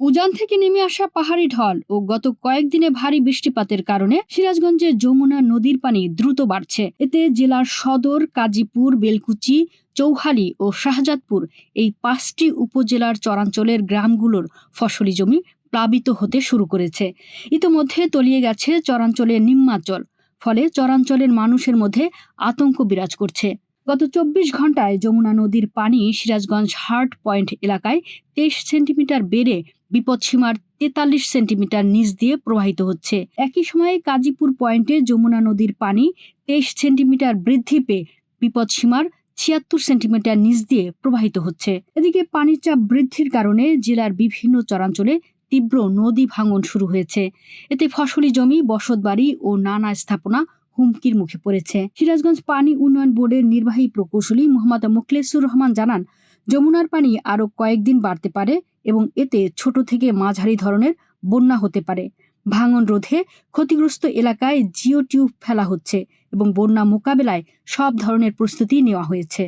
উজান থেকে নেমে আসা পাহাড়ি ঢল ও গত কয়েকদিনে ভারী বৃষ্টিপাতের কারণে সিরাজগঞ্জে যমুনা নদীর পানি দ্রুত বাড়ছে। এতে জেলার সদর, কাজীপুর, বেলকুচি, চৌহালি ও শাহজাদপুর এই পাঁচটি উপজেলার চরাঞ্চলের গ্রামগুলোর ফসলি জমি প্লাবিত হতে শুরু করেছে। ইতোমধ্যে তলিয়ে গেছে চরাঞ্চলের নিম্নাচল ফলে চরাঞ্চলের মানুষের মধ্যে আতঙ্ক বিরাজ করছে। গত চব্বিশ ঘন্টায় যমুনা নদীর পানি সিরাজগঞ্জ হার্ট পয়েন্ট এলাকায় তেইশ সেন্টিমিটার বেড়ে বিপদসীমার তেতাল্লিশ সেন্টিমিটার নিচ দিয়ে প্রবাহিত হচ্ছে। একই সময়ে কাজীপুর পয়েন্টে যমুনা নদীর পানি তেইশ সেন্টিমিটার বৃদ্ধি পেয়ে বিপদসীমার ছিয়াত্তর সেন্টিমিটার নিচ দিয়ে প্রবাহিত হচ্ছে। এদিকে পানির চাপ বৃদ্ধির কারণে জেলার বিভিন্ন চরাঞ্চলে তীব্র নদী ভাঙন শুরু হয়েছে। এতে ফসলি জমি, বসতবাড়ি ও নানা স্থাপনা হুমকির মুখে পড়েছে। সিরাজগঞ্জ পানি উন্নয়ন বোর্ডের নির্বাহী প্রকৌশলী মোহাম্মদ মোখলেসুর রহমান জানান, যমুনার পানি আরও কয়েকদিন বাড়তে পারে এবং এতে ছোট থেকে মাঝারি ধরনের বন্যা হতে পারে। ভাঙন রোধে ক্ষতিগ্রস্ত এলাকায় জিও টিউব ফেলা হচ্ছে এবং বন্যা মোকাবেলায় সব ধরনের প্রস্তুতি নেওয়া হয়েছে।